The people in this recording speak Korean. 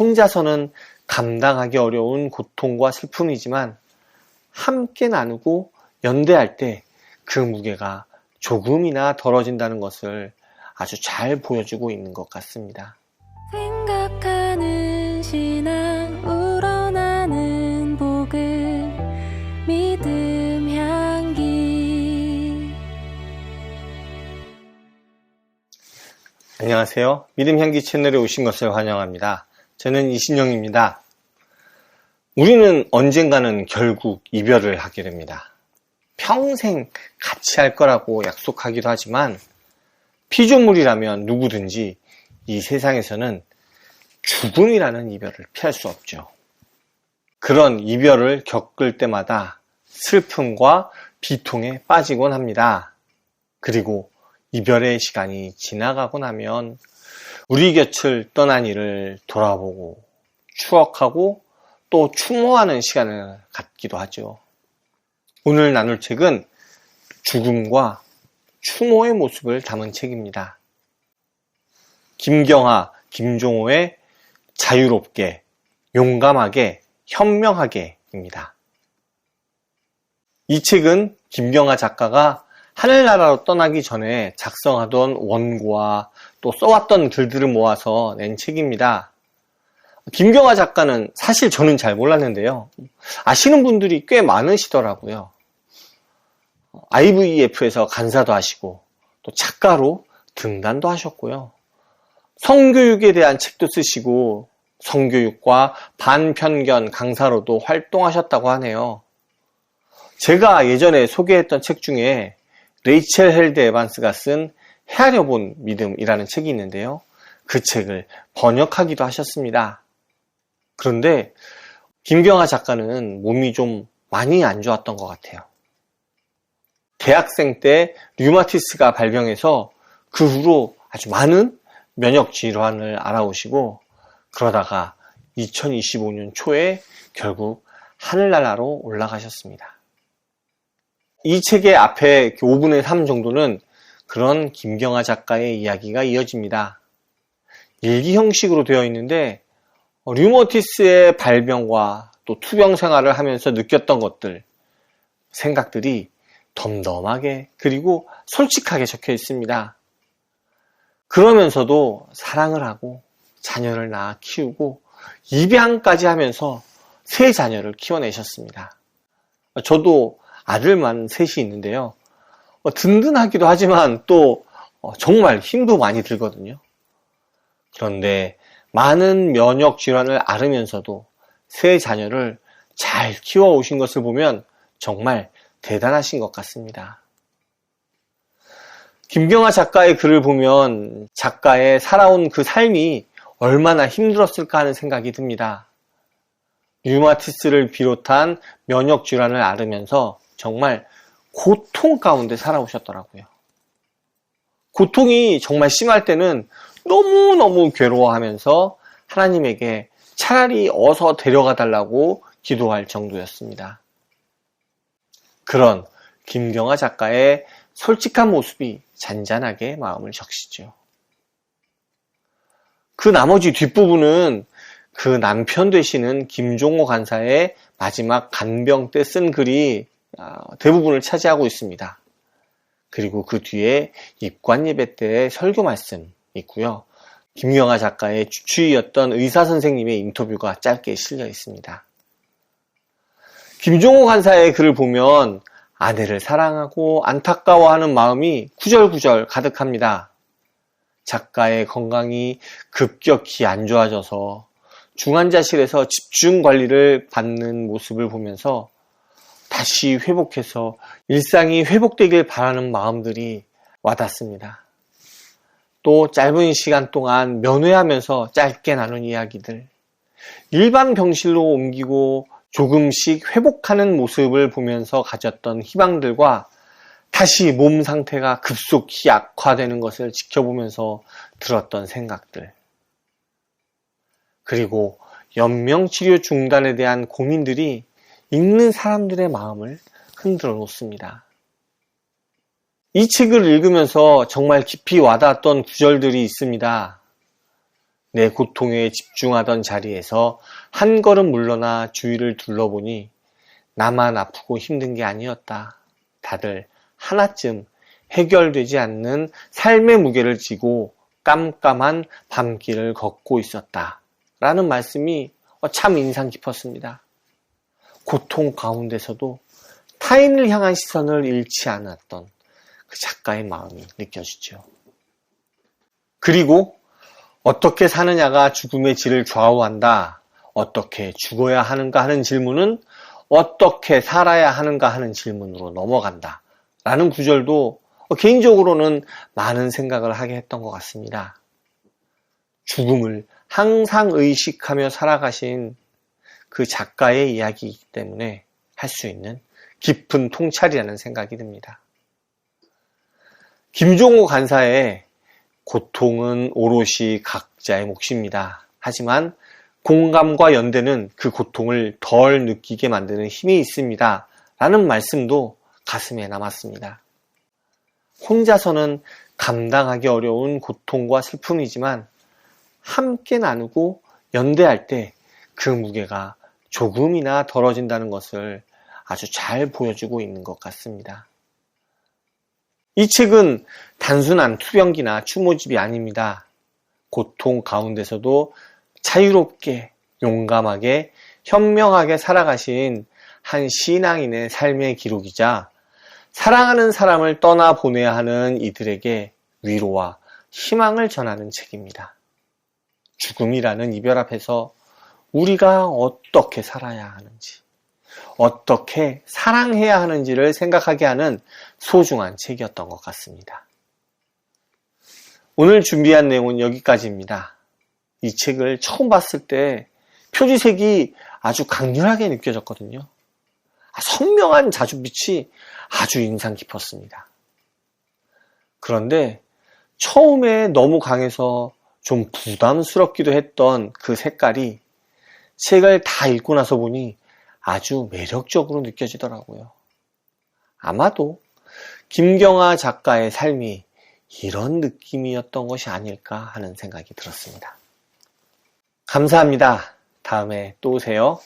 혼자서는 감당하기 어려운 고통과 슬픔이지만 함께 나누고 연대할 때 그 무게가 조금이나 덜어진다는 것을 아주 잘 보여주고 있는 것 같습니다. 생각하는 신앙 우러나는 복음 믿음 향기 안녕하세요. 믿음 향기 채널에 오신 것을 환영합니다. 저는 이신영입니다. 우리는 언젠가는 결국 이별을 하게 됩니다. 평생 같이 할 거라고 약속하기도 하지만 피조물이라면 누구든지 이 세상에서는 죽음이라는 이별을 피할 수 없죠. 그런 이별을 겪을 때마다 슬픔과 비통에 빠지곤 합니다. 그리고 이별의 시간이 지나가고 나면 우리 곁을 떠난 이를 돌아보고 추억하고 또 추모하는 시간을 갖기도 하죠. 오늘 나눌 책은 죽음과 추모의 모습을 담은 책입니다. 김경하, 김종호의 자유롭게, 용감하게, 현명하게입니다. 이 책은 김경하 작가가 하늘나라로 떠나기 전에 작성하던 원고와 또 써왔던 글들을 모아서 낸 책입니다. 김경하 작가는 사실 저는 잘 몰랐는데요. 아시는 분들이 꽤 많으시더라고요. IVF에서 간사도 하시고 또 작가로 등단도 하셨고요. 성교육에 대한 책도 쓰시고 성교육과 반편견 강사로도 활동하셨다고 하네요. 제가 예전에 소개했던 책 중에 레이첼 헬드 에반스가 쓴 헤아려 본 믿음이라는 책이 있는데요. 그 책을 번역하기도 하셨습니다. 그런데 김경아 작가는 몸이 좀 많이 안 좋았던 것 같아요. 대학생 때 류마티스가 발병해서 그 후로 아주 많은 면역 질환을 알아오시고 그러다가 2025년 초에 결국 하늘나라로 올라가셨습니다. 이 책의 앞에 5분의 3 정도는 그런 김경아 작가의 이야기가 이어집니다. 일기 형식으로 되어 있는데 류머티스의 발병과 또 투병 생활을 하면서 느꼈던 것들, 생각들이 덤덤하게 그리고 솔직하게 적혀 있습니다. 그러면서도 사랑을 하고 자녀를 낳아 키우고 입양까지 하면서 세 자녀를 키워내셨습니다. 저도 아들만 셋이 있는데요. 든든하기도 하지만 또 정말 힘도 많이 들거든요. 그런데 많은 면역 질환을 앓으면서도 세 자녀를 잘 키워오신 것을 보면 정말 대단하신 것 같습니다. 김경아 작가의 글을 보면 작가의 살아온 그 삶이 얼마나 힘들었을까 하는 생각이 듭니다. 류마티스를 비롯한 면역 질환을 앓으면서 정말 고통 가운데 살아오셨더라고요. 고통이 정말 심할 때는 너무너무 괴로워하면서 하나님에게 차라리 어서 데려가 달라고 기도할 정도였습니다. 그런 김경아 작가의 솔직한 모습이 잔잔하게 마음을 적시죠. 그 나머지 뒷부분은 그 남편 되시는 김종호 간사의 마지막 간병 때 쓴 글이 아, 대부분을 차지하고 있습니다. 그리고 그 뒤에 입관 예배 때의 설교 말씀 있고요. 김경아 작가의 주치의였던 의사 선생님의 인터뷰가 짧게 실려 있습니다. 김종호 간사의 글을 보면 아내를 사랑하고 안타까워하는 마음이 구절구절 가득합니다. 작가의 건강이 급격히 안 좋아져서 중환자실에서 집중 관리를 받는 모습을 보면서 다시 회복해서 일상이 회복되길 바라는 마음들이 와닿습니다. 또 짧은 시간 동안 면회하면서 짧게 나눈 이야기들, 일반 병실로 옮기고 조금씩 회복하는 모습을 보면서 가졌던 희망들과 다시 몸 상태가 급속히 악화되는 것을 지켜보면서 들었던 생각들. 그리고 연명치료 중단에 대한 고민들이 읽는 사람들의 마음을 흔들어 놓습니다. 이 책을 읽으면서 정말 깊이 와닿았던 구절들이 있습니다. 내 고통에 집중하던 자리에서 한 걸음 물러나 주위를 둘러보니 나만 아프고 힘든 게 아니었다. 다들 하나쯤 해결되지 않는 삶의 무게를 지고 깜깜한 밤길을 걷고 있었다. 라는 말씀이 참 인상 깊었습니다. 고통 가운데서도 타인을 향한 시선을 잃지 않았던 그 작가의 마음이 느껴지죠. 그리고 어떻게 사느냐가 죽음의 질을 좌우한다. 어떻게 죽어야 하는가 하는 질문은 어떻게 살아야 하는가 하는 질문으로 넘어간다. 라는 구절도 개인적으로는 많은 생각을 하게 했던 것 같습니다. 죽음을 항상 의식하며 살아가신 그 작가의 이야기이기 때문에 할 수 있는 깊은 통찰이라는 생각이 듭니다. 김종호 간사의 고통은 오롯이 각자의 몫입니다. 하지만 공감과 연대는 그 고통을 덜 느끼게 만드는 힘이 있습니다. 라는 말씀도 가슴에 남았습니다. 혼자서는 감당하기 어려운 고통과 슬픔이지만 함께 나누고 연대할 때 그 무게가 조금이나 덜어진다는 것을 아주 잘 보여주고 있는 것 같습니다. 이 책은 단순한 투병기나 추모집이 아닙니다. 고통 가운데서도 자유롭게, 용감하게, 현명하게 살아가신 한 신앙인의 삶의 기록이자 사랑하는 사람을 떠나 보내야 하는 이들에게 위로와 희망을 전하는 책입니다. 죽음이라는 이별 앞에서 우리가 어떻게 살아야 하는지, 어떻게 사랑해야 하는지를 생각하게 하는 소중한 책이었던 것 같습니다. 오늘 준비한 내용은 여기까지입니다. 이 책을 처음 봤을 때 표지색이 아주 강렬하게 느껴졌거든요. 아, 선명한 자줏빛이 아주 인상 깊었습니다. 그런데 처음에 너무 강해서 좀 부담스럽기도 했던 그 색깔이 책을 다 읽고 나서 보니 아주 매력적으로 느껴지더라고요. 아마도 김경아 작가의 삶이 이런 느낌이었던 것이 아닐까 하는 생각이 들었습니다. 감사합니다. 다음에 또 오세요.